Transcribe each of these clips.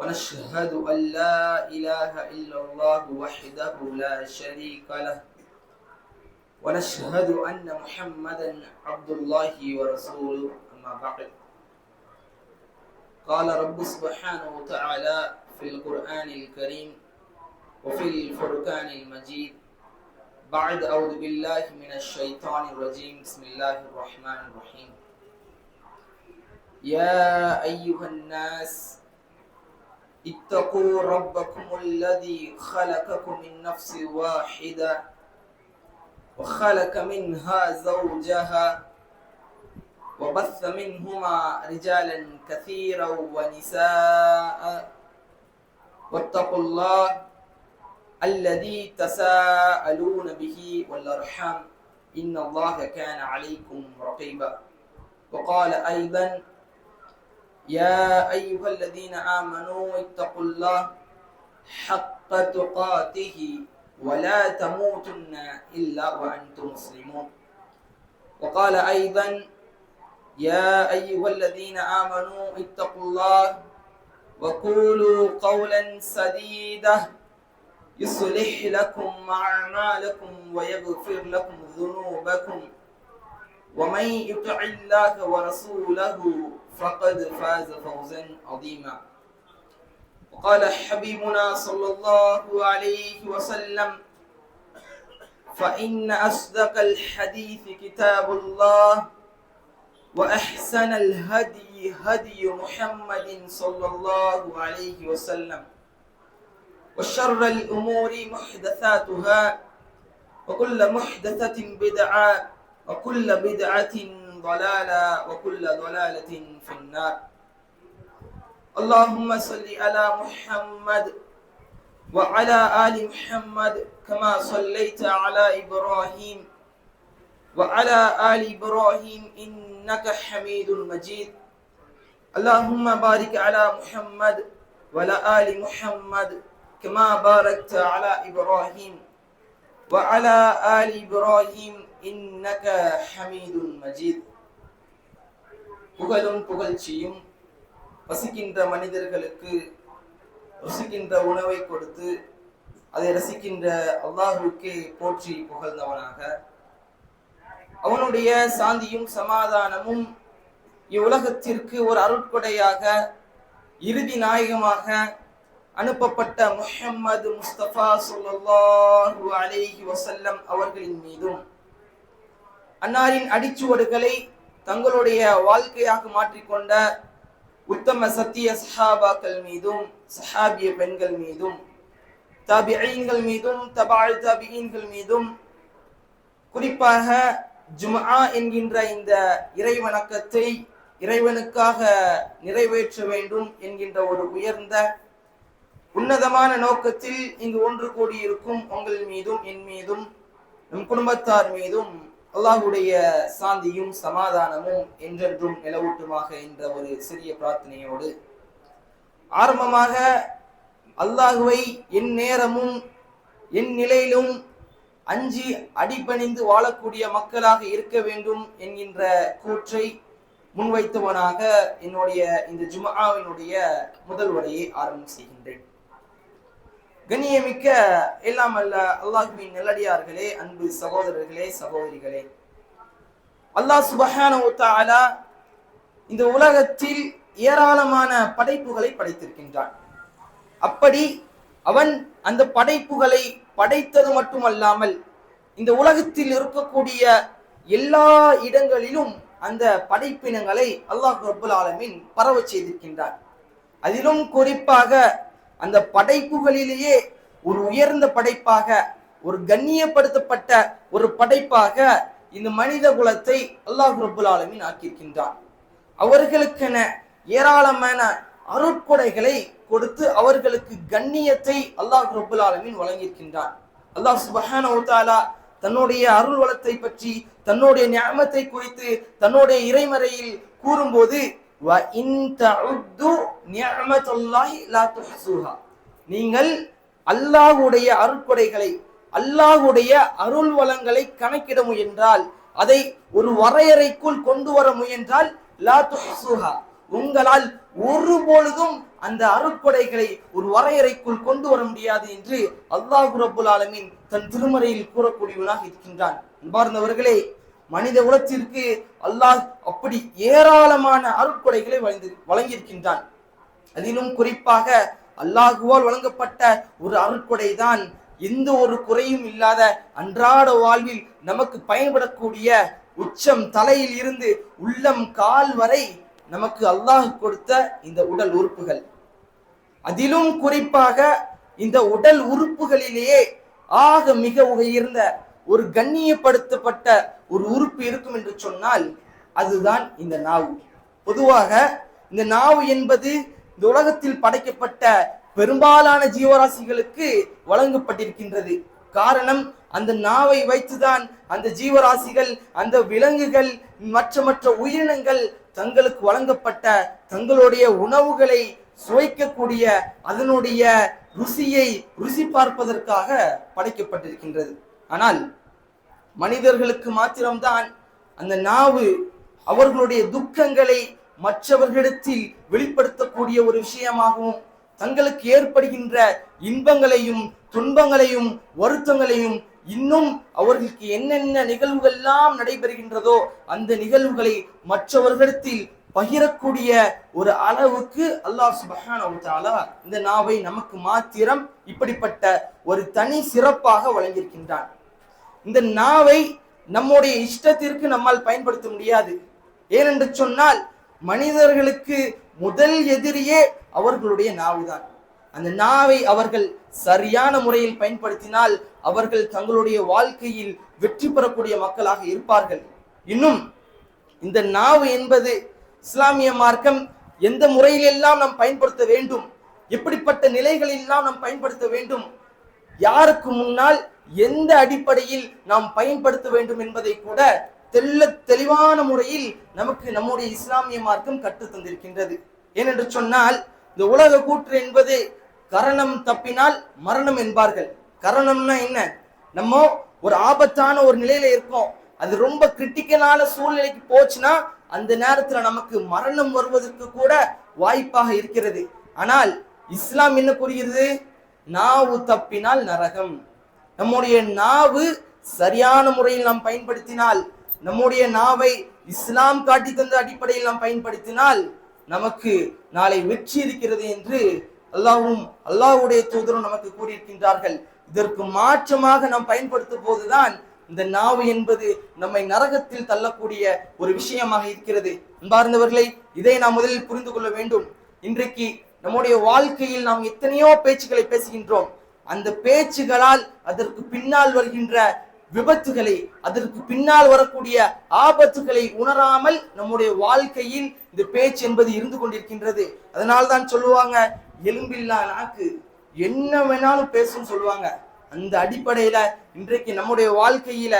ونشهد أن لا إله إلا الله وحده لا شريك له. ونشهد أن محمدا عبد الله ورسوله. أما بعد. قال رب سبحانه وتعالى في القرآن الكريم وفي الفرقان المجيد بعد أعوذ بالله من الشيطان الرجيم. بسم الله الرحمن الرحيم. يا أيها الناس اتقوا ربكم الذي خلقكم من نفس واحدة وخلق منها زوجها وبث منهما رجالا كثيرا ونساء. واتقوا الله الذي تساءلون به والأرحام. إن الله كان عليكم رقيبا. وقال أيضا يا أيها الذين آمنوا اتقوا الله حق تقاته ولا تموتن إلا وأنتم مسلمون. وقال أيضا يا أيها الذين آمنوا اتقوا الله وقولوا قولا سديدا يصلح لكم أعمالكم ويغفر لكم ذنوبكم. ومن يطع الله ورسوله فقد فاز فوزا عظيما. وقال حبيبنا صلى الله عليه وسلم فإن أصدق الحديث كتاب الله وأحسن الهدي هدي محمد صلى الله عليه وسلم وشر الأمور محدثاتها وكل محدثة بدعة وكل بدعة ضلالة وكل ضلالة في النار. اللهم صل على محمد وعلى آل محمد كما صليت على إبراهيم وعلى آل إبراهيم إنك حميد مجيد. اللهم بارك على محمد وعلى آل محمد كما باركت على إبراهيم وعلى آل إبراهيم இன்னக ஹமீதுன் மஜீத். புகழும் புகழ்ச்சியும் வசிக்கின்ற மனிதர்களுக்கு ருசிக்கின்ற உணவை கொடுத்து அதை ரசிக்கின்ற அல்லாஹுக்கே போற்றி புகழ்ந்தவனாக. அவனுடைய சாந்தியும் சமாதானமும் இவ்வுலகத்திற்கு ஒரு அருட்கொடையாக இறுதி நாயகமாக அனுப்பப்பட்ட முஹம்மது முஸ்தபா சொல்லு அலேஹி வசல்லம் அவர்களின் மீதும். அன்னாரின் அடிச்சுவடுகளை தங்களுடைய வாழ்க்கையாக மாற்றிக்கொண்ட உத்தம சத்திய சஹாபாக்கள் மீதும் சஹாபிய பெண்கள் மீதும் தாபியீன்கள் மீதும் தபால் தாபியீன்கள் மீதும் குறிப்பாக ஜுமா என்கின்ற இந்த இறை வணக்கத்தை இறைவனுக்காக நிறைவேற்ற வேண்டும் என்கின்ற ஒரு உயர்ந்த உன்னதமான நோக்கத்தில் இங்கு ஒன்று கூடியிருக்கும் உங்கள் மீதும் என் மீதும் நம் குடும்பத்தார் மீதும் அல்லாஹுடைய சாந்தியும் சமாதானமும் என்றென்றும் நிலவூட்டுமாக என்ற ஒரு சிறிய பிரார்த்தனையோடு ஆரம்பமாக அல்லாஹுவை என் நேரமும் என் நிலையிலும் அஞ்சி அடிபணிந்து வாழக்கூடிய மக்களாக இருக்க வேண்டும் என்கின்ற கூற்றை முன்வைத்தவனாக என்னுடைய இந்த ஜுமாவினுடைய முதல் உரையை ஆரம்பம் செய்கின்றேன். கண்ணியமிக்க எல்லாம் அல்ல அல்லாஹுவின் நல்லடியார்களே அன்பு சகோதரர்களே சகோதரிகளே. அல்லாஹ் சுபஹான இந்த உலகத்தில் ஏராளமான படைப்புகளை படைத்திருக்கின்றான். அப்படி அவன் அந்த படைப்புகளை படைத்தது மட்டுமல்லாமல் இந்த உலகத்தில் இருக்கக்கூடிய எல்லா இடங்களிலும் அந்த படைப்பினங்களை அல்லாஹ் ரபுல் ஆலமின் பரவச் செய்திருக்கின்றான். அதிலும் குறிப்பாக அந்த படைப்புகளிலேயே ஒரு உயர்ந்த படைப்பாக ஒரு கண்ணியப்படுத்தப்பட்ட ஒரு படைப்பாக இந்த மனித குலத்தை அல்லாஹ் ரபுல் ஆலமின் ஆக்கியிருக்கின்றார். அவர்களுக்கென ஏராளமான அருட்கொடைகளை கொடுத்து அவர்களுக்கு கண்ணியத்தை அல்லாஹ் ரபுல் ஆலமீன் வழங்கியிருக்கின்றான் அல்லாஹ் சுபஹானா தன்னுடைய அருள் வளத்தை பற்றி தன்னுடைய ஞாபகத்தை குறித்து தன்னுடைய இறைமறையில் கூறும்போது "வ நீங்கள் அல்லாஹ்வுடைய அருட்கொடைகளை அல்லாஹ்வுடைய அருள் வளங்களை கணக்கிட முயன்றால் அதை ஒரு வரையறைக்குள் கொண்டு வர முயன்றால் லா துஹ்ஸூஹா உங்களால் ஒருபொழுதும் அந்த அருட்கொடைகளை ஒரு வரையறைக்குள் கொண்டு வர முடியாது என்று அல்லாஹ் ரபுல் ஆலமின் தன் திருமறையில் கூறக்கூடியவனாக இருக்கின்றான். அன்பார்ந்தவர்களே மனித உலகத்திற்கு அல்லாஹ் அப்படி ஏராளமான அருட்கொடைகளை வழங்கி வழங்கியிருக்கின்றான். அதிலும் குறிப்பாக அல்லாஹுவால் வழங்கப்பட்ட ஒரு அருட்கொடை தான் எந்த ஒரு குறையும் இல்லாத அன்றாட வாழ்வில் நமக்கு பயன்படக்கூடிய உச்சம் தலையில் இருந்து உள்ளம் கால் வரை நமக்கு அல்லாஹ் கொடுத்த இந்த உடல் உறுப்புகள். அதிலும் குறிப்பாக இந்த உடல் உறுப்புகளிலேயே ஆக மிக உயர்ந்த ஒரு கண்ணியப்படுத்தப்பட்ட ஒரு உறுப்பு இருக்கும் என்று சொன்னால் அதுதான் இந்த நாவு. பொதுவாக இந்த நாவு என்பது இந்த உலகத்தில் படைக்கப்பட்ட பெரும்பாலான ஜீவராசிகளுக்கு வழங்கப்பட்டிருக்கின்றது. காரணம் அந்த நாவை வைத்துதான் அந்த ஜீவராசிகள் அந்த விலங்குகள் மற்ற மற்ற உயிரினங்கள் தங்களுக்கு வழங்கப்பட்ட தங்களுடைய உணவுகளை சுவைக்கக்கூடிய அதனுடைய ருசியை ருசி பார்ப்பதற்காக படைக்கப்பட்டிருக்கின்றது. ஆனால் மனிதர்களுக்கு மாத்திரம்தான் அந்த நாவு அவர்களுடைய துக்கங்களை மற்றவர்களிடத்தில் வெளிப்படுத்தக்கூடிய ஒரு விஷயமாகவும் தங்களுக்கு ஏற்படுகின்ற இன்பங்களையும் துன்பங்களையும் வருத்தங்களையும் இன்னும் அவர்களுக்கு என்னென்ன நிகழ்வுகள் எல்லாம் நடைபெறுகின்றதோ அந்த நிகழ்வுகளை மற்றவர்களிடத்தில் பகிரக்கூடிய ஒரு அளவுக்கு அல்லாஹ் சுபஹானா இந்த நாவை நமக்கு மாத்திரம் இப்படிப்பட்ட ஒரு தனி சிறப்பாக வழங்கியிருக்கின்றான். இந்த நாவை நம்முடைய இஷ்டத்திற்கு நம்மால் பயன்படுத்த முடியாது. ஏனென்று சொன்னால் மனிதர்களுக்கு முதல் எதிரியே அவர்களுடைய நாவுதான். அந்த நாவை அவர்கள் சரியான முறையில் பயன்படுத்தினால் அவர்கள் தங்களுடைய வாழ்க்கையில் வெற்றி பெறக்கூடிய மக்களாக இருப்பார்கள். இன்னும் இந்த நாவு என்பது இஸ்லாமிய மார்க்கம் எந்த முறையிலெல்லாம் நாம் பயன்படுத்த வேண்டும் எப்படிப்பட்ட நிலைகளெல்லாம் நாம் பயன்படுத்த வேண்டும் யாருக்கு முன்னால் எந்த அடிப்படையில் நாம் பயன்படுத்த வேண்டும் என்பதை கூட தெல்ல தெளிவான முறையில் நமக்கு நம்முடைய இஸ்லாமிய மார்க்கம் கற்றுத் தந்திருக்கின்றது. ஏனென்று சொன்னால் இந்த உலக கூற்று என்பது கரணம் தப்பினால் மரணம் என்பார்கள். கரணம்னா என்ன? நம்ம ஒரு ஆபத்தான ஒரு நிலையில இருக்கோம். அது ரொம்ப கிரிட்டிக்கலான சூழ்நிலைக்கு போச்சுன்னா அந்த நேரத்துல நமக்கு மரணம் வருவதற்கு கூட வாய்ப்பாக இருக்கிறது. ஆனால் இஸ்லாம் என்ன கூறுகிறது? நாவு தப்பினால் நரகம். நம்முடைய நாவு சரியான முறையில் நாம் பயன்படுத்தினால் நம்முடைய நாவை இஸ்லாம் காட்டி தந்த அடிப்படையில் நாம் பயன்படுத்தினால் நமக்கு நாளை வெற்றி இருக்கிறது என்று அல்லாஹ்வும் அல்லாவுடைய தூதரும் நமக்கு கூறியிருக்கின்றார்கள். இதற்கு மாற்றமாக நாம் பயன்படுத்தும் போதுதான் இந்த நாவு என்பது நம்மை நரகத்தில் தள்ளக்கூடிய ஒரு விஷயமாக இருக்கிறது. அன்பார்ந்தவர்களை இதை நாம் முதலில் புரிந்து கொள்ள வேண்டும். இன்றைக்கு நம்முடைய வாழ்க்கையில் நாம் எத்தனையோ பேச்சுக்களை பேசுகின்றோம். அந்த பேச்சுகளால் அதற்கு பின்னால் வருகின்ற விபத்துகளை அதற்கு பின்னால் வரக்கூடிய ஆபத்துகளை உணராமல் நம்முடைய வாழ்க்கையில் இந்த பேச்சு என்பது இருந்து கொண்டிருக்கின்றது. அதனால்தான் சொல்லுவாங்க எலும்பில்லா நாக்கு. என்ன வேணாலும் பேசும் சொல்லுவாங்க. அந்த அடிப்படையில இன்றைக்கு நம்முடைய வாழ்க்கையில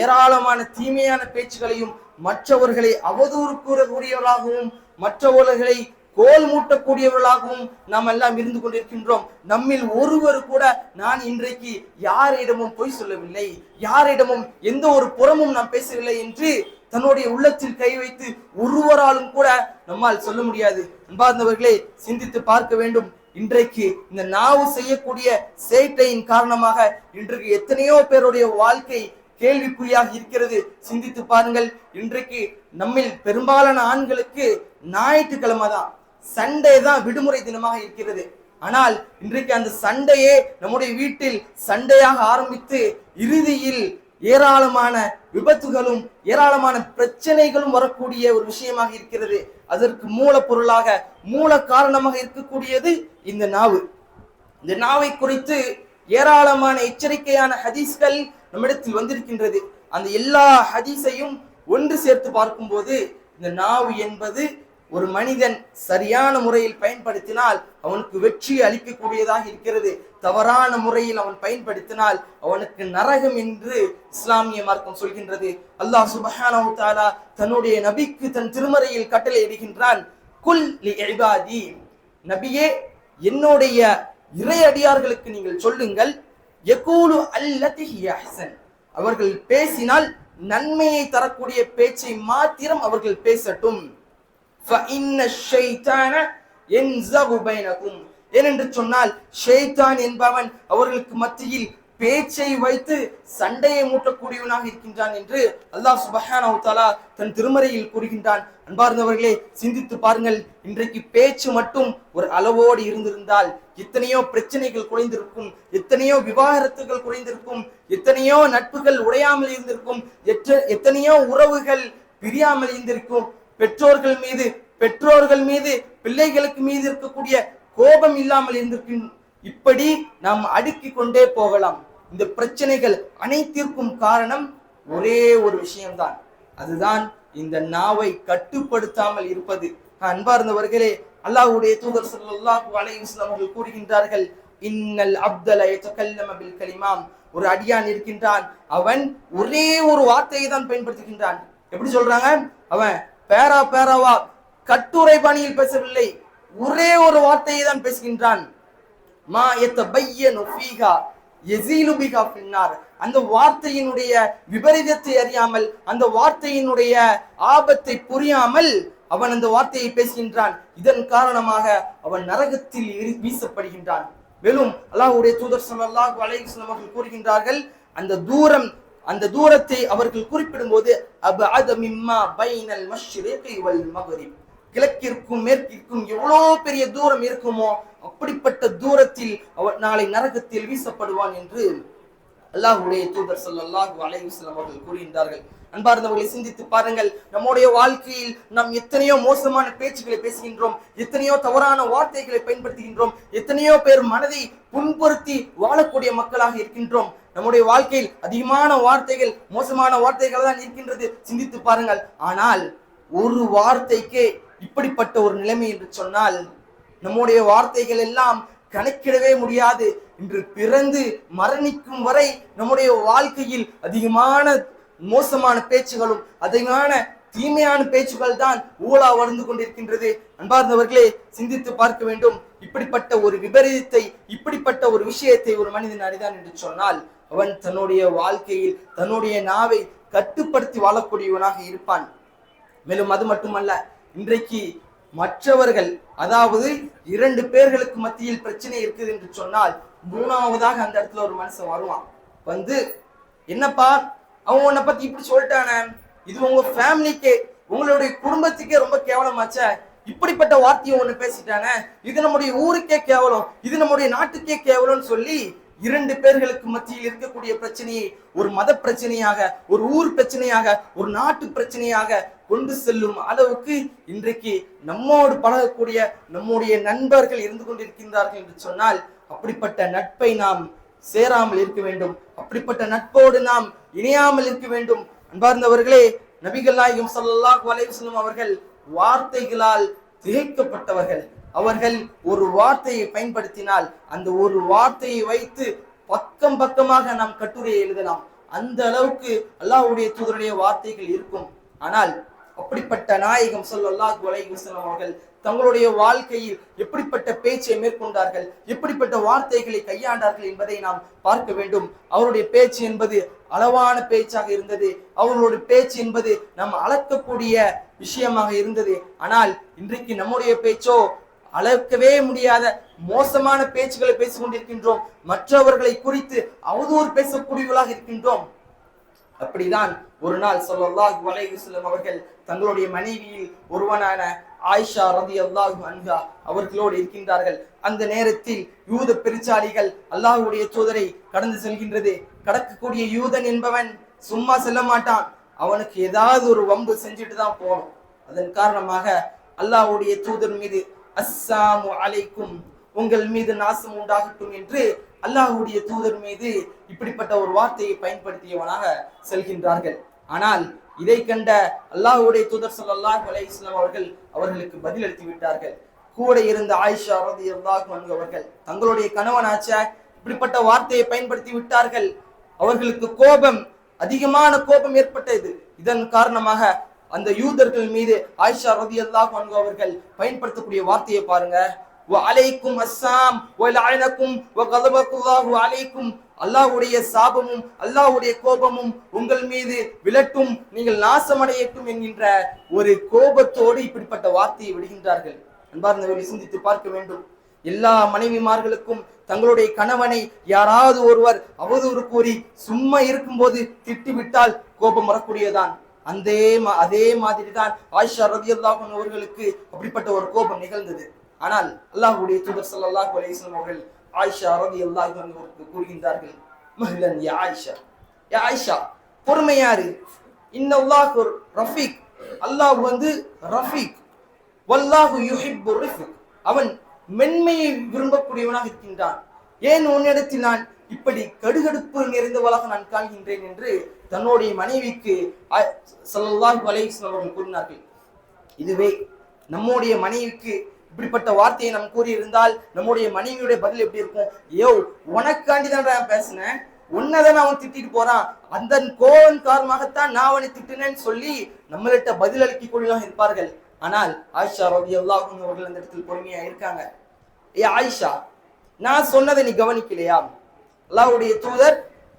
ஏராளமான தீமையான பேச்சுகளையும் மற்றவர்களை அவதூறு கூறக்கூடியவர்களாகவும் மற்றவர்களை கோல் மூட்டக்கூடியவர்களாகவும் நாம் எல்லாம் இருந்து கொண்டிருக்கின்றோம். நம்மில் ஒருவர் கூட நான் இன்றைக்கு யாரிடமும் பொய் சொல்லவில்லை. யாரிடமும் எந்த ஒரு புறமும் நாம் பேசவில்லை என்று தன்னுடைய உள்ளத்தில் கை வைத்து ஒருவராலும் கூட நம்மால் சொல்ல முடியாது. அன்பார்ந்தவர்களே சிந்தித்து பார்க்க வேண்டும். இன்றைக்கு இந்த நாவு செய்யக்கூடிய சேட்டையின் காரணமாக இன்றைக்கு எத்தனையோ பேருடைய வாழ்க்கை கேள்விக்குறியாக இருக்கிறது. சிந்தித்து பாருங்கள் இன்றைக்கு நம்மில் பெரும்பாலான ஆண்களுக்கு ஞாயிற்றுக்கிழமை தான் சண்டே தான் விடுமுறை தினமாக இருக்கிறது. ஆனால் இன்றைக்கு அந்த சண்டையே நம்முடைய வீட்டில் சண்டையாக ஆரம்பித்து இறுதியில் ஏராளமான விபத்துகளும் ஏராளமான பிரச்சனைகளும் வரக்கூடிய ஒரு விஷயமாக இருக்கிறது. அதற்கு மூலப்பொருளாக மூல காரணமாக இருக்கக்கூடியது இந்த நாவு. இந்த நாவை குறித்து ஏராளமான எச்சரிக்கையான ஹதீஸ்கள் நம்மிடத்தில் வந்திருக்கின்றது. அந்த எல்லா ஹதீஸையும் ஒன்று சேர்த்து பார்க்கும்போது இந்த நாவு என்பது ஒரு மனிதன் சரியான முறையில் பயன்படுத்தினால் அவனுக்கு வெற்றி அளிக்கக்கூடியதாக இருக்கிறது. தவறான முறையில் அவன் பயன்படுத்தினால் அவனுக்கு நரகம் என்று இஸ்லாமிய மார்க்கம் சொல்கின்றது. அல்லாஹ் சுபஹானஹு தஆலா தன்னுடைய நபிக்கு தன் திருமறையில் கட்டளை இடுகின்றான் குல் இபாதி. நபியே என்னுடைய இறை அடியார்களுக்கு நீங்கள் சொல்லுங்கள் யகூலு அல்லதி அவர்கள் பேசினால் நன்மையை தரக்கூடிய பேச்சை மாத்திரம் அவர்கள் பேசட்டும். ஏனென்று சொன்னால் ஷைத்தான் என்பவன் அவர்களுக்கு மத்தியில் பேச்சை வைத்து சண்டையை மூட்டக்கூடியவனாக இருக்கின்றான் என்று அல்லாஹ் சுபஹானஹு தாலா தன் திருமறையில் கூறுகின்றான். அன்பார்ந்தவர்களே சிந்தித்து பாருங்கள். இன்றைக்கு பேச்சு மட்டும் ஒரு அளவோடு இருந்திருந்தால் எத்தனையோ பிரச்சனைகள் குறைந்திருக்கும் எத்தனையோ விவாகரத்துகள் குறைந்திருக்கும் எத்தனையோ நட்புகள் உடையாமல் இருந்திருக்கும் எத்தனையோ உறவுகள் பிரியாமல் இருந்திருக்கும் பெற்றோர்கள் மீது பெற்றோர்கள் மீது பிள்ளைகளுக்கு மீது இருக்கக்கூடிய கோபம் இல்லாமல் இருந்திருக்கும் இப்படி நாம் அடுக்கி கொண்டே போகலாம். இந்த பிரச்சனைகள் அனைத்திற்கும் காரணம் ஒரே ஒரு விஷயம்தான். அதுதான் இந்த நாவை கட்டுப்படுத்தாமல் இருப்பது. அன்பார்ந்தவர்களே அல்லாஹுடைய தூதர் ஸல்லல்லாஹு அலைஹி அவர்கள் கூறுகின்றார்கள் இன்னல் அப்தல யதகல்லம கலிமாம். ஒரு அடியான் இருக்கின்றான். அவன் ஒரே ஒரு வார்த்தையை தான் பயன்படுத்துகின்றான். எப்படி சொல்றாங்க? அவன் பேரா பேராவா கட்டுரை பாணியில் பேசவில்லை. ஒரே ஒரு வார்த்தையை தான் பேசுகின்றான். மா எத்தபையனு ஃபீஹா யஸீலு பின்னார் அந்த வார்த்தையினுடைய விபரீதத்தை அறியாமல் அந்த வார்த்தையினுடைய ஆபத்தை புரியாமல் அவன் அந்த வார்த்தையை பேசுகின்றான். இதன் காரணமாக அவன் நரகத்தில் வீசப்படுகின்றான். மேலும் அல்லாஹ்வுடைய தூதர் அல்லாஹ் அலைஹி அவர்கள் கூறுகின்றார்கள் அந்த தூரம் அந்த தூரத்தை அவர்கள் குறிப்பிடும்போது அபஅத மிம்மா பைனல் மஷ்ரிகி வல் மக்ரிப். கிழக்கிற்கும் மேற்கிற்கும் எவ்வளோ பெரிய தூரம் இருக்குமோ அப்படிப்பட்ட தூரத்தில் அவர் நாளை நரகத்தில் வீசப்படுவான் என்று அல்லாஹுடைய தூதர் ஸல்லல்லாஹு அலைஹி அவர்கள் கூறுகின்றார்கள். அன்பார்ந்தவர்களை சிந்தித்து பாருங்கள். நம்முடைய வாழ்க்கையில் நாம் எத்தனையோ மோசமான பேச்சுகளை பேசுகின்றோம் எத்தனையோ தவறான வார்த்தைகளை பயன்படுத்துகின்றோம் எத்தனையோ பேர் மனதை புண்படுத்தி வாழக்கூடிய மக்களாக இருக்கின்றோம். நம்முடைய வாழ்க்கையில் அதிகமான வார்த்தைகள் மோசமான வார்த்தைகள் தான் இருக்கின்றது. சிந்தித்து பாருங்கள். ஆனால் ஒரு வார்த்தைக்கே இப்படிப்பட்ட ஒரு நிலைமை என்று சொன்னால் நம்முடைய வார்த்தைகள் எல்லாம் கணக்கிடவே முடியாது. இன்று பிறந்து மரணிக்கும் வரை நம்முடைய வாழ்க்கையில் அதிகமான மோசமான பேச்சுகளும் அதிகமான தீமையான பேச்சுகள் தான் ஊழா வளர்ந்து கொண்டிருக்கின்றது. அன்பார்ந்தவர்களே சிந்தித்து பார்க்க வேண்டும். இப்படிப்பட்ட ஒரு விபரீதத்தை இப்படிப்பட்ட ஒரு விஷயத்தை ஒரு மனிதன் அறிதான் என்று சொன்னால் அவன் தன்னுடைய வாழ்க்கையில் தன்னுடைய நாவை கட்டுப்படுத்தி வாழக்கூடியவனாக இருப்பான். மேலும் அது மட்டுமல்ல இன்றைக்கு மற்றவர்கள் அதாவது இரண்டு பேர்களுக்கு மத்தியில் பிரச்சனை இருக்குது என்று சொன்னால் மூணாவதாக அந்த இடத்துல ஒரு மனுஷன் வருவான். வந்து என்னப்பா அவன் உன்னை பத்தி இப்படி சொல்லிட்டானே? இது உங்க ஃபேமிலிக்கே உங்களுடைய குடும்பத்துக்கே ரொம்ப கேவலமாச்சே. இப்படிப்பட்ட வார்த்தையை ஒண்ணு பேசிட்டானே இது நம்முடைய ஊருக்கே கேவலம். இது நம்முடைய நாட்டுக்கே கேவலம்னு சொல்லி இரண்டு பேர்களுக்கு மத்தியில் இருக்கக்கூடிய பிரச்சனையை ஒரு மத பிரச்சனையாக ஒரு ஊர் பிரச்சனையாக ஒரு நாட்டு பிரச்சனையாக கொண்டு செல்லும் அளவுக்கு இன்றைக்கு நம்மோடு பழகக்கூடிய நம்முடைய நண்பர்கள் இருந்து கொண்டிருக்கின்றார்கள் என்று சொன்னால் அப்படிப்பட்ட நட்பை நாம் சேராமல் இருக்க வேண்டும். அப்படிப்பட்ட நட்போடு நாம் இணையாமல் இருக்க வேண்டும். அன்பார்ந்தவர்களே நபிகள் நாயகம் சல்லாஹ் அலைஹி அவர்கள் வார்த்தைகளால் திகைக்கப்பட்டவர்கள். அவர்கள் ஒரு வார்த்தையை பயன்படுத்தினால் அந்த ஒரு வார்த்தையை வைத்து பக்கம் பக்கமாக நாம் கட்டுரையை எழுதலாம். அந்த அளவுக்கு அல்லாஹுடைய தூதருடைய வார்த்தைகள் இருக்கும். ஆனால் அப்படிப்பட்ட நாயகம் சொல்லல்லா அலைஹி அவர்கள் தங்களுடைய வாழ்க்கையில் எப்படிப்பட்ட பேச்சை மேற்கொண்டார்கள் எப்படிப்பட்ட வார்த்தைகளை கையாண்டார்கள் என்பதை நாம் பார்க்க வேண்டும். அவருடைய பேச்சு என்பது அளவான பேச்சாக இருந்தது. அவர்களோட பேச்சு என்பது நம் அளக்கக்கூடிய விஷயமாக இருந்தது. ஆனால் இன்றைக்கு நம்முடைய பேச்சோ அளக்கவே முடியாத மோசமான பேச்சுகளை பேசிக் கொண்டிருக்கின்றோம். மற்றவர்களை குறித்து அவதூறு பேசக்கூடியவர்களாக இருக்கின்றோம். அப்படிதான் ஒரு நாள் சொல்லல்லாஹ் அலைஹி அவர்கள் தங்களுடைய மனைவியில் ஒருவனான ஆயிஷா ரலியல்லாஹு அன்ஹா அவர்களோடு இருக்கின்றார்கள். அந்த நேரத்தில் யூத பெருச்சாளிகள் அல்லாஹ்வுடைய தூதரை கடந்து செல்கின்றது. கடக்கக்கூடிய யூதன் என்பவன் சும்மா செல்ல மாட்டான். அவனுக்கு ஏதாவது ஒரு வம்பு செஞ்சுட்டு தான் போகணும். அதன் காரணமாக அல்லாஹ்வுடைய தூதர் மீது அஸ்ஸாமு அலைக்கும் உங்கள் மீது நாசம் உண்டாகட்டும் என்று அல்லாஹுடைய தூதர் மீது இப்படிப்பட்ட ஒரு வார்த்தையை பயன்படுத்தியவனாக செல்கின்றார்கள். ஆனால் இதை கண்ட அல்லாஹுடைய தூதர் ஸல்லல்லாஹு அலைஹி அவர்கள் அவர்களுக்கு பதில் அளித்து விட்டார்கள். கூட இருந்த ஆயிஷா ரலியல்லாஹு அல்லாஹ் அவர்கள் தங்களுடைய கணவனாச்ச இப்படிப்பட்ட வார்த்தையை பயன்படுத்தி விட்டார்கள். அவர்களுக்கு கோபம் அதிகமான கோபம் ஏற்பட்டது. இதன் காரணமாக அந்த யூதர்கள் மீது ஆயிஷா ரதி அல்லாஹ் அவர்கள் பயன்படுத்தக்கூடிய வார்த்தையை பாருங்க. வஅலைக்கும் அஸ்ஸாம் வலஅனக்கும் வகதபக்குல்லாஹு அலைக்கும் அல்லாஹ்வுடைய சாபமும் அல்லாஹ்வுடைய கோபமும் உங்கள் மீது விளட்டும் நீங்கள் நாசமடையட்டும் என்கின்ற ஒரு கோபத்தோடு இப்படிப்பட்ட வார்த்தையை விடுகின்றார்கள். அன்பார்ந்தவர்களை சிந்தித்து பார்க்க வேண்டும். எல்லா மனைவிமார்களுக்கும் தங்களுடைய கணவனை யாராவது ஒருவர் அவதூறு கூறி சும்மா இருக்கும்போது திட்டுவிட்டால் கோபம் வரக்கூடியதான் அந்த அதே மாதிரி தான் ஆயிஷா ரதியல்லாஹு அவர்களுக்கு அப்படிப்பட்ட ஒரு கோபம் நிகழ்ந்தது. ஆனால் அல்லாஹ்வுடைய தூதர் சல்லாஹ் அலைஹி அவர்கள் ஆயிஷா ரதியல்லாஹு அல்லாஹ் அவர்களுக்கு கூறுகின்றார்கள் மஹ்லன் யா ஆயிஷா யா ஆயிஷா பொறுமையாரு இன்னல்லாஹு ரஃபீக். அல்லாஹ் வந்து ரஃபீக் வல்லாஹு யுஹிப்பு ரிஃபிக். அவன் மென்மையை விரும்பக்கூடியவனாக இருக்கின்றான். ஏன் உன்னிடத்தில் நான் இப்படி கடுகடுப்பு நிறைந்தவளாக நான் காண்கின்றேன் என்று தன்னுடைய மனைவிக்கு சல்லாஹ் ஸல்லல்லாஹு அவர்கள் கூறினார்கள். இதுவே நம்முடைய மனைவிக்கு இப்படிப்பட்ட வார்த்தையை நாம் கூறியிருந்தால் நம்முடைய மனைவியுடைய பதில் எப்படி இருக்கும்? யோ உனக்காண்டி தான் நான் பேசினேன். உன்னதான் அவன் திட்டிட்டு போறான். அந்த கோவன் காரணமாகத்தான் நான் அவனை திட்டினேன்னு சொல்லி நம்மள்கிட்ட பதில் அளிக்க கூடியதாக இருப்பார்கள். ஆனால் ஆயிஷா ரவி அல்லாஹும் அவர்கள் அந்த இடத்தில் பொறுமையா இருக்காங்க. ஏ ஆயிஷா நான் சொன்னதை நீ கவனிக்கலையா? அல்லாவுடைய தூதர்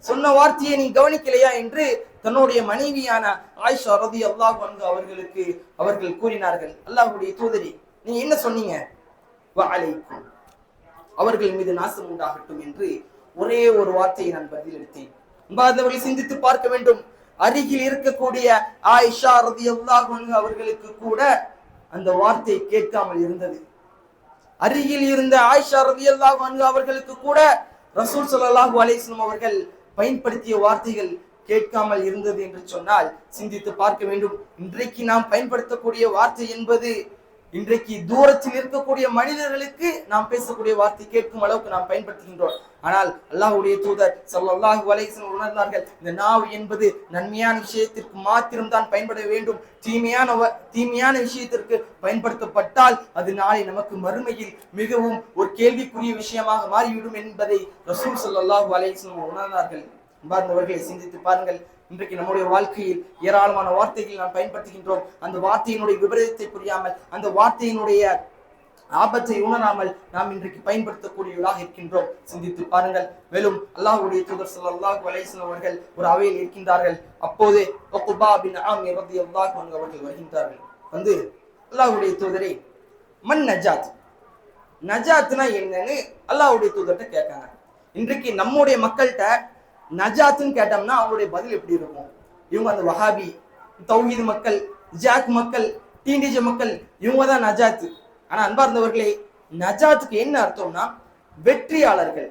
சொன்ன வார்த்தையை நீ கவனிக்கலையா என்று தன்னுடைய மனைவியான ஆயிஷா ரதி அல்லாஹ் அவர்களுக்கு அவர்கள் கூறினார்கள். அல்லாவுடைய தூதரி நீங்க என்ன சொன்னீங்க? வஅலைக்கும். அவர்கள் மீது நாசம் உண்டாகட்டும் என்று ஒரே ஒரு வார்த்தையை நான் பதிலளித்தேன். அன்பார்ந்தவர்களை சிந்தித்து பார்க்க வேண்டும். அருகில் இருக்கக்கூடிய ஆயிஷா ரதி அவர்களுக்கு கூட அந்த வார்த்தை கேட்காமல் இருந்தது. அருகில் இருந்த ஆயிஷா ரதி அவர்களுக்கு கூட ரசூல் ஸல்லல்லாஹு அலைஹி அவர்கள் பயன்படுத்திய வார்த்தைகள் கேட்காமல் இருந்தது என்று சொன்னால் சிந்தித்து பார்க்க வேண்டும். இன்றைக்கு நாம் பயன்படுத்தக்கூடிய வார்த்தை என்பது இன்றைக்கு தூரத்தில் இருக்கக்கூடிய மனிதர்களுக்கு நாம் பேசக்கூடிய வார்த்தை கேட்கும் அளவுக்கு நாம் பயன்படுத்துகின்றோம். ஆனால் அல்லாஹுடைய தூதர் ஸல்லல்லாஹு வலைசன் உணர்ந்தார்கள் இந்த நாவு என்பது நன்மையான விஷயத்திற்கு மாத்திரம்தான் பயன்பட வேண்டும். தீமையான தீமையான விஷயத்திற்கு பயன்படுத்தப்பட்டால் அது நாளை நமக்கு மறுமையில் மிகவும் ஒரு கேள்விக்குரிய விஷயமாக மாறிவிடும் என்பதை ரசூல் ஸல்லல்லாஹு அல்லாஹு வஸல்லம் உணர்ந்தார்கள். அன்பார்ந்தவர்களை சிந்தித்து பாருங்கள். இன்றைக்கு நம்முடைய வாழ்க்கையில் ஏராளமான வார்த்தைகள் நாம் பயன்படுத்துகின்றோம். அந்த வார்த்தையினுடைய விபரீதத்தை புரியாமல் அந்த வார்த்தையினுடைய ஆபத்தை உணராமல் நாம் இன்றைக்கு பயன்படுத்தக்கூடியவர்களாக இருக்கின்றோம். சிந்தித்து பாருங்கள். மேலும் அல்லாஹுடைய தூதர் அல்லாஹ் அலைஹி அவர்கள் ஒரு அவையில் இருக்கின்றார்கள். அப்போது அவர்கள் வருகின்றார்கள். வந்து அல்லாஹுடைய தூதரே மண் நஜாத். நஜாத்னா என்னன்னு அல்லாஹுடைய தூதர்கிட்ட கேட்காங்க. இன்றைக்கு நம்முடைய மக்கள்கிட்ட நஜாத்துன்னு கேட்டோம்னா அவங்களுடைய பதில் எப்படி இருக்கும்? இவங்க அந்த வஹாபி தௌஹீத் மக்கள் ஜாக் மக்கள் டீனேஜ் மக்கள் இவங்க தான் நஜாத் ஆனா அன்பார்ந்தவர்களே நஜாத்துக்கு என்ன அர்த்தம்னா வெற்றியாளர்கள்.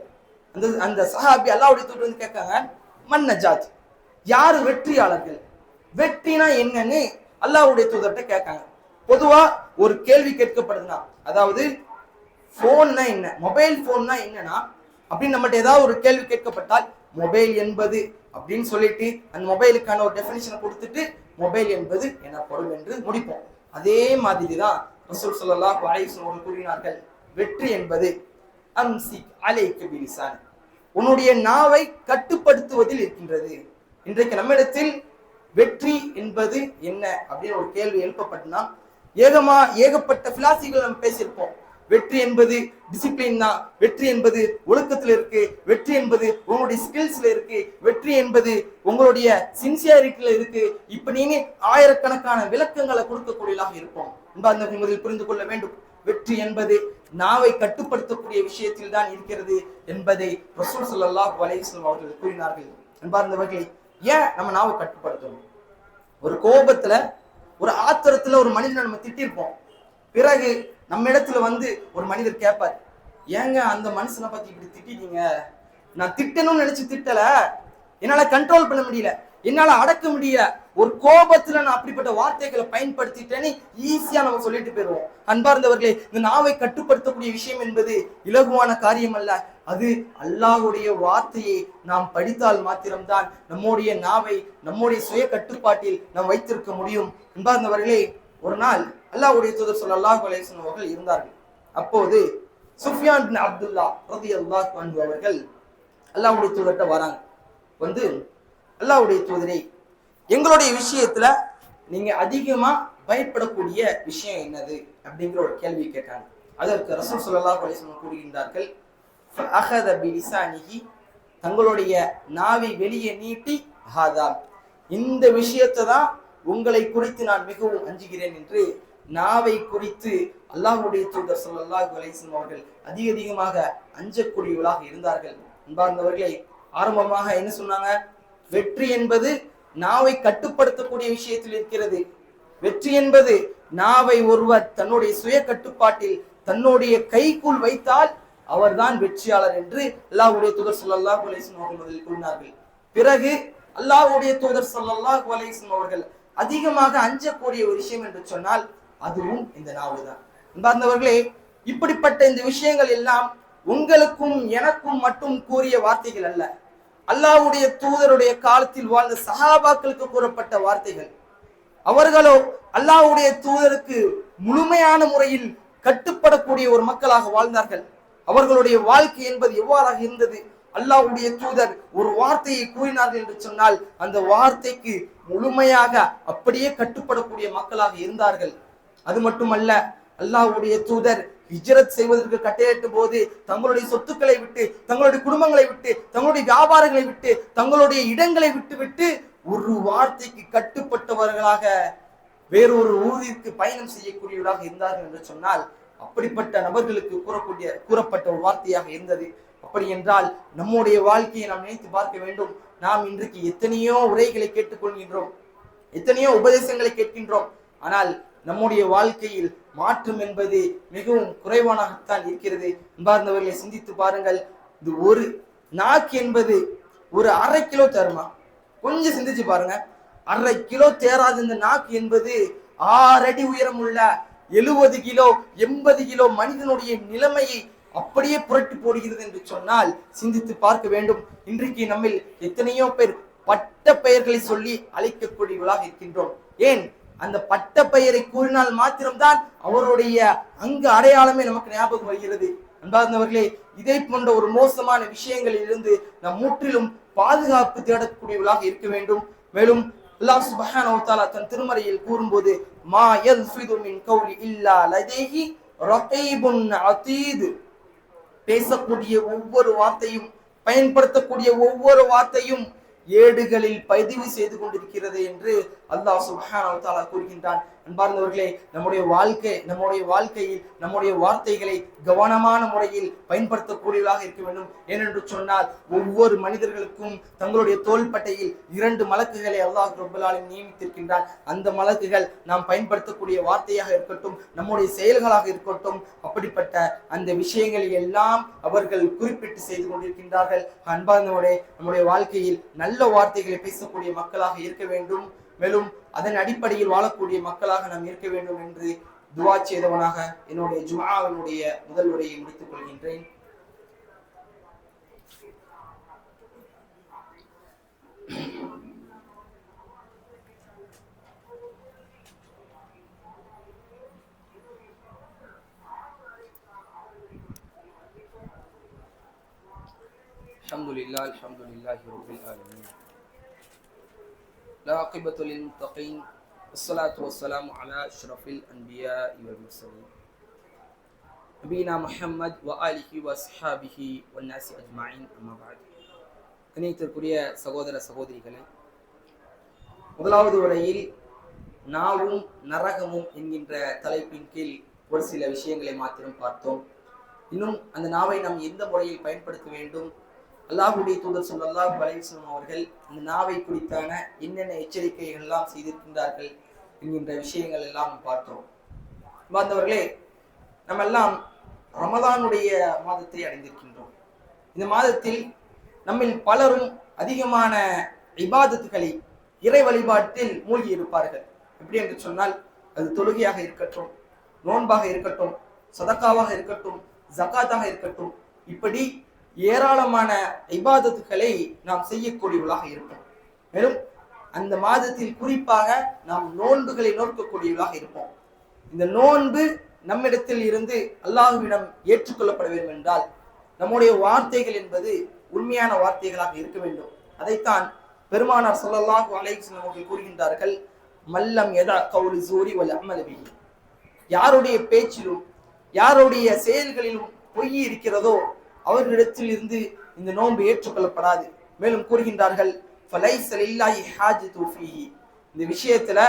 அந்த அந்த சஹாபி அல்லாவுடைய தூதர் வந்து கேட்காங்க மன் நஜாத்? யாரு வெற்றியாளர்கள்? வெற்றினா என்னன்னு அல்லாவுடைய தூதர்கிட்ட கேட்காங்க. பொதுவா ஒரு கேள்வி கேட்கப்படுதுன்னா அதாவது ஃபோன்னா என்ன? மொபைல் ஃபோன்னா என்னன்னா அப்படின்னு நம்மகிட்ட ஏதாவது ஒரு கேள்வி கேட்கப்பட்டால் மொபைல் என்பது அப்படின்னு சொல்லிட்டு அந்த மொபைலுக்கான ஒரு டெஃபினேஷனை கொடுத்துட்டு மொபைல் என்பது எனப்படும் என்று முடிப்போம். அதே மாதிரி தான் ரசூல் ஸல்லல்லாஹு அவர்கள் கூறினார்கள். வெற்றி என்பது அம்சி அலைக்கு பிலிசான். உன்னுடைய நாவை கட்டுப்படுத்துவதில் இருக்கின்றது. இன்றைக்கு நம்மிடத்தில் வெற்றி என்பது என்ன? அப்படின்னு ஒரு கேள்வி எழுப்பப்பட்டுனா ஏகமா ஏகப்பட்ட பிலாசிகள் நம்ம பேசியிருப்போம். வெற்றி என்பது டிசிப்ளின் தான். வெற்றி என்பது ஒழுக்கத்துல இருக்கு. வெற்றி என்பது உங்களுடைய ஸ்கில்ஸ்ல இருக்கு. வெற்றி என்பது உங்களுடைய சின்சியாரிட்டில இருக்கு. இப்ப நீங்க ஆயிரக்கணக்கான விளக்கங்களை கொடுக்கக்கூடியதாக இருப்போம். அன்பார்ந்த முதலில் புரிந்து கொள்ள வேண்டும். வெற்றி என்பது நாவை கட்டுப்படுத்தக்கூடிய விஷயத்தில் தான் இருக்கிறது என்பதை ரசூல் ஸல்லல்லாஹு அலைஹி அவர்கள் கூறினார்கள். அன்பார்ந்தவர்களே ஏன் நம்ம நாவை கட்டுப்படுத்தணும்? ஒரு கோபத்துல ஒரு ஆத்திரத்துல ஒரு மனிதனை நம்ம திட்டிருப்போம். பிறகு நம்ம இடத்துல வந்து ஒரு மனிதர் கேட்பார் ஏங்க அந்த மனுஷனை பத்தி இப்படி திட்டிட்டீங்க? நான் திட்டணும்னு நினைச்சு திட்டல. என்னால கண்ட்ரோல் பண்ண முடியல. என்னால அடக்க முடியல. ஒரு கோபத்துல நான் அப்படிப்பட்ட வார்த்தைகளை பயன்படுத்திட்டேன்னு ஈஸியா நம்ம சொல்லிட்டு போயிருவோம் அன்பார்ந்தவர்களே இந்த நாவை கட்டுப்படுத்தக்கூடிய விஷயம் என்பது இலகுவான காரியம் அல்ல அது அல்லாஹுடைய வார்த்தையை நாம் படித்தால் மாத்திரம்தான் நம்முடைய நாவை நம்முடைய சுய கட்டுப்பாட்டில் நாம் வைத்திருக்க முடியும். அன்பார்ந்தவர்களே ஒரு நாள் அல்லாஹுடைய தூதர் சொல்லல்லாஹ் அலைஹி அவர்கள் இருந்தார்கள். அப்போது சுஃபியான் பின் அப்துல்லா அல்லாஹ் அன்பு அவர்கள் அல்லாஹ்வுடைய தூதர்கிட்ட வராங்க. வந்து அல்லாஹுடைய தூதரை எங்களுடைய விஷயத்துல நீங்க அதிகமா பயப்படக்கூடிய விஷயம் என்னது? அப்படிங்கிற ஒரு கேள்வி கேட்டாங்க. அதற்கு ரசூல் ஸல்லல்லாஹு அலைஹி கூறுகின்றார்கள் ஃபஅഖத தங்களுடைய நாவை வெளியே நீட்டி ஹாதா இந்த விஷயத்தை தான் உங்களை குறித்து நான் மிகவும் அஞ்சுகிறேன் என்று நாவை குறித்து அல்லாஹுடைய தூதர் ஸல்லல்லாஹு அலைஹி அவர்கள் அதிக அதிகமாக அஞ்சக்கூடியவர்களாக இருந்தார்கள். அன்பார்ந்தவர்களை ஆரம்பமாக என்ன சொன்னாங்க? வெற்றி என்பது நாவை கட்டுப்படுத்தக்கூடிய விஷயத்தில் இருக்கிறது. வெற்றி என்பது நாவை ஒருவர் தன்னுடைய சுய கட்டுப்பாட்டில் தன்னுடைய கைக்குள் வைத்தால் அவர்தான் வெற்றியாளர் என்று அல்லாஹுடைய தூதர் ஸல்லல்லாஹு அலைஹி அவர்கள் முதலில் கூறினார்கள். பிறகு அல்லாஹ்வுடைய தூதர் ஸல்லல்லாஹு அலைஹி அவர்கள் அதிகமாக அஞ்சக்கூடிய ஒரு விஷயம் என்று சொன்னால் அதுவும் இந்த நாவுதான். அன்பார்ந்தவர்களே இப்படிப்பட்ட இந்த விஷயங்கள் எல்லாம் உங்களுக்கும் எனக்கும் மட்டும் கூறிய வார்த்தைகள் அல்ல. அல்லாஹ்வுடைய தூதருடைய காலத்தில் வாழ்ந்த சஹாபாக்களுக்கு கூறப்பட்ட வார்த்தைகள். அவர்களோ அல்லாஹ்வுடைய தூதருக்கு முழுமையான முறையில் கட்டுப்படக்கூடிய ஒரு மக்களாக வாழ்ந்தார்கள். அவர்களுடைய வாழ்க்கை என்பது எவ்வாறாக இருந்தது? அல்லாஹ்வுடைய தூதர் ஒரு வார்த்தையை கூறினார்கள் என்று சொன்னால் அந்த வார்த்தைக்கு முழுமையாக அப்படியே கட்டுப்படக்கூடிய மக்களாக இருந்தார்கள். அது மட்டுமல்ல அல்லாஹ்வுடைய தூதர் ஹிஜ்ரத் செய்வதற்கு கட்டளையிட்ட போது தங்களுடைய சொத்துக்களை விட்டு தங்களுடைய குடும்பங்களை விட்டு தங்களுடைய வியாபாரங்களை விட்டு தங்களுடைய இடங்களை விட்டு விட்டு ஒரு வார்த்தைக்கு கட்டுப்பட்டவர்களாக வேறொரு ஊரிற்கு பயணம் செய்யக்கூடியவராக இருந்தார்கள் என்று சொன்னால் அப்படிப்பட்ட நபர்களுக்கு கூறக்கூடிய கூறப்பட்ட ஒரு வார்த்தையாக இருந்தது. அப்படி என்றால் நம்முடைய வாழ்க்கையை நாம் நினைத்து பார்க்க வேண்டும். நாம் இன்றைக்கு எத்தனையோ உரைகளை கேட்டுக்கொள்கின்றோம். எத்தனையோ உபதேசங்களை கேட்கின்றோம். ஆனால் நம்முடைய வாழ்க்கையில் மாற்றம் என்பது மிகவும் குறைவானாகத்தான் இருக்கிறது. அன்பார்ந்தவர்களை சிந்தித்து பாருங்கள். இது ஒரு நாக்கு என்பது ஒரு அரை கிலோ தேருமா? கொஞ்சம் சிந்திச்சு பாருங்க. அரை கிலோ தேராத இந்த நாக்கு என்பது ஆறு அடி உயரம் உள்ள எழுபது கிலோ எண்பது கிலோ மனிதனுடைய நிலைமையை அப்படியே புரட்டி போடுகிறது என்று சொன்னால் சிந்தித்து பார்க்க வேண்டும். இன்றைக்கு நம்மில் எத்தனையோ பேர் பட்ட பெயர்களை சொல்லி அழைக்கக்கூடியவர்களாக இருக்கின்றோம். ஏன்? அந்த பட்ட பெயரை கூறினால் மாத்திரம்தான் அவருடைய அங்கு அடையாளமே நமக்கு ஞாபகம் வருகிறது. அன்பார்ந்தவர்களே இதை போன்ற ஒரு மோசமான விஷயங்களில் இருந்து நாம் முற்றிலும் பாதுகாப்பு தேடக்கூடியவர்களாக இருக்க வேண்டும். மேலும் அல்லாஹ் சுப்ஹானஹு தஆலா தன் திருமறையில் கூறும்போது மா யல்ஃபிது மின் கௌலி இல்லா லதைஹி ரகீபுன் அதீத். பேசக்கூடிய ஒவ்வொரு வார்த்தையும் பயன்படுத்தக்கூடிய ஒவ்வொரு வார்த்தையும் ஏடுகளில் பதிவு செய்து கொண்டிருக்கிறது என்று அல்லாஹ் சுப்ஹானஹு கூறுகின்றான். அன்பார்ந்தவர்களே நம்முடைய வாழ்க்கை நம்முடைய வாழ்க்கையில் நம்முடைய வார்த்தைகளை கவனமான முறையில் பயன்படுத்தக்கூடியதாக இருக்க வேண்டும். ஏனென்று சொன்னால் ஒவ்வொரு மனிதர்களுக்கும் தங்களுடைய தோள்பட்டையில் இரண்டு மலக்குகளை அல்லாஹ் ரப்பல் நியமித்திருக்கின்றான். அந்த மலக்குகள் நாம் பயன்படுத்தக்கூடிய வார்த்தையாக இருக்கட்டும் நம்முடைய செயல்களாக இருக்கட்டும் அப்படிப்பட்ட அந்த விஷயங்களை எல்லாம் அவர்கள் குறிப்பிட்டு செய்து கொண்டிருக்கின்றார்கள். அன்பார்ந்தவர்களே நம்முடைய வாழ்க்கையில் நல்ல வார்த்தைகளை பேசக்கூடிய மக்களாக இருக்க வேண்டும். மேலும் அதன் அடிப்படையில் வாழக்கூடிய மக்களாக நாம் இருக்க வேண்டும் என்று துவா செய்தவனாக என்னுடைய ஜுமாவினுடைய முதல் உரையை முடித்துக் கொள்கின்றேன் الحمد لله الحمد لله رب العالمين لا عقبة للمتقين الصلاة والسلام على أشرف الأنبياء والمرسلين نبينا محمد وآله وصحابه والناس أجمعين أما بعد கணியத்திற்குரிய சகோதர சகோதரிகளே முதலாவது உரையில் நாவும் நரகமும் என்கின்ற தலைப்பின் கீழ் ஒரு சில விஷயங்களை மாத்திரம் பார்த்தோம் இன்னும் அந்த நாவை நாம் எந்த முறையில் பயன்படுத்த வேண்டும் அல்லாஹுடைய தூதர் சொல்லல்லாஹு அலைஹிஸ்ஸலாம் அவர்கள் இந்த நாவை குறித்தான என்னென்ன எச்சரிக்கைகள் எல்லாம் செய்திருக்கின்றார்கள் என்கின்ற விஷயங்கள் எல்லாம் பார்த்தோம். வந்தவர்களே நம்ம எல்லாம் ரமதானுடைய மாதத்தை அடைந்திருக்கின்றோம். இந்த மாதத்தில் நம்மில் பலரும் அதிகமான இபாதத்துகளை இறை வழிபாட்டில் மூழ்கி இருப்பார்கள். எப்படி என்று சொன்னால் அது தொழுகையாக இருக்கட்டும் நோன்பாக இருக்கட்டும் சதக்காவாக இருக்கட்டும் ஜக்காத்தாக இருக்கட்டும் இப்படி ஏராளமான இபாதத்துகளை நாம் செய்யக்கூடியவர்களாக இருப்போம். மேலும் அந்த மாதத்தில் குறிப்பாக நாம் நோன்புகளை நோக்கக்கூடியவர்களாக இருப்போம். இந்த நோன்பு நம்மிடத்தில் இருந்து அல்லாஹுவிடம் ஏற்றுக்கொள்ளப்பட வேண்டும் என்றால் நம்முடைய வார்த்தைகள் என்பது உண்மையான வார்த்தைகளாக இருக்க வேண்டும். அதைத்தான் பெருமானார் சொல்லல்லாஹு அலைஹிஸ்லாம் அவர்கள் கூறுகின்றார்கள் மல்லம் எதா கவுலி சூரி வல் அமலபி யாருடைய பேச்சிலும் யாருடைய செயல்களிலும் பொய் இருக்கிறதோ அவர்களிடத்தில் இருந்து இந்த நோன்பு ஏற்றுக்கொள்ளப்படாது. மேலும் கூறுகின்றார்கள் இந்த விஷயத்துல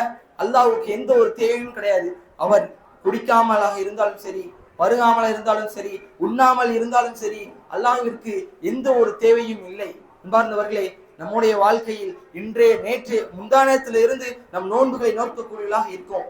அல்லாவுக்கு எந்த ஒரு தேவையும் கிடையாது. அவர் குடிக்காமலாக இருந்தாலும் சரி பருகாமல் இருந்தாலும் சரி உண்ணாமல் இருந்தாலும் சரி அல்லாஹிற்கு எந்த ஒரு தேவையும் இல்லை. அன்பார்ந்தவர்களே நம்முடைய வாழ்க்கையில் இன்றே நேற்று முந்தானத்துல இருந்து நம் நோன்புகளை நோக்கக்கூடியவர்களாக இருக்கோம்.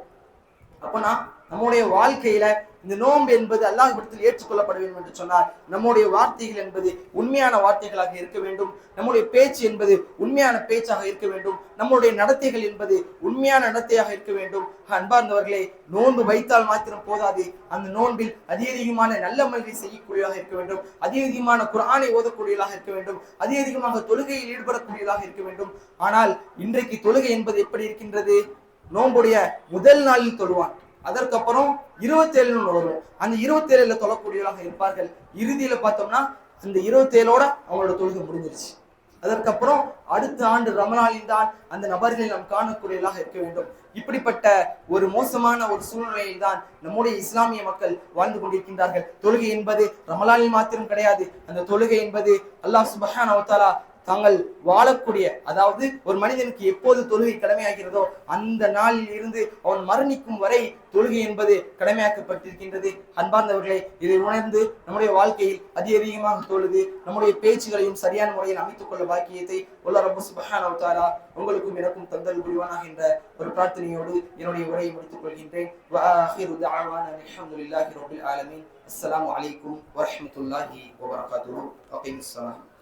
அப்பனா நம்முடைய வாழ்க்கையில இந்த நோன்பு என்பது அல்லாஹ்விடத்தில் ஏற்றுக்கொள்ளப்பட வேண்டும் என்று சொன்னார். நம்முடைய வார்த்தைகள் என்பது உண்மையான வார்த்தைகளாக இருக்க வேண்டும். நம்முடைய பேச்சு என்பது உண்மையான பேச்சாக இருக்க வேண்டும். நம்முடைய நடத்தைகள் என்பது உண்மையான நடத்தையாக இருக்க வேண்டும். அன்பார்ந்தவர்களே நோன்பு வைத்தால் மாத்திரம் போதாது. அந்த நோன்பில் அதிகமான நல்ல மல்களை செய்யக்கூடியதாக இருக்க வேண்டும். அதிக அதிகமான குரானை ஓதக்கூடியதாக இருக்க வேண்டும். அதிக அதிகமாக தொழுகையில் ஈடுபடக்கூடியதாக இருக்க வேண்டும். ஆனால் இன்றைக்கு தொழுகை என்பது எப்படி இருக்கின்றது? நோன்புடைய முதல் நாளில் தொழுவான். அதற்கப்புறம் இருபத்தேழு வரும். அந்த இருபத்தேழுல தொழக்கூடியவர்களாக இருப்பார்கள். இறுதியில பார்த்தோம்னா அந்த இருபத்தேழோட அவங்களோட தொழுகை முடிஞ்சிருச்சு. அதற்கப்புறம் அடுத்த ஆண்டு ரமணாலின் தான் அந்த நபர்களை நாம் காணக்கூடியதாக இருக்க வேண்டும். இப்படிப்பட்ட ஒரு மோசமான ஒரு சூழ்நிலையில் தான் நம்முடைய இஸ்லாமிய மக்கள் வாழ்ந்து கொண்டிருக்கின்றார்கள். தொழுகை என்பது ரமலானில் மாத்திரம் கிடையாது. அந்த தொழுகை என்பது அல்லாஹ் சுபஹான் அவத்தாலா தாங்கள் வாழக்கூடிய அதாவது ஒரு மனிதனுக்கு எப்போது தொழுகை கடமையாகிறதோ அந்த நாளில் இருந்து அவன் மரணிக்கும் வரை தொழுகை என்பது கடமையாக்கப்பட்டிருக்கின்றது. அன்பார்ந்தவர்களை இதை உணர்ந்து நம்முடைய வாழ்க்கையில் அதிகமாக தொழுது நம்முடைய பேச்சுகளையும் சரியான முறையில் அமைத்துக் கொள்ள பாக்கியத்தை உள்ள ரொம்ப சுபகானா உங்களுக்கும் எனக்கும் தந்தல் புரிவானா என்ற ஒரு பிரார்த்தனையோடு என்னுடைய உரையை முடித்துக் கொள்கின்றேன். அஸ்லாம் வலைக்கும் வரமத்துல்லாஹி வபரகாத்து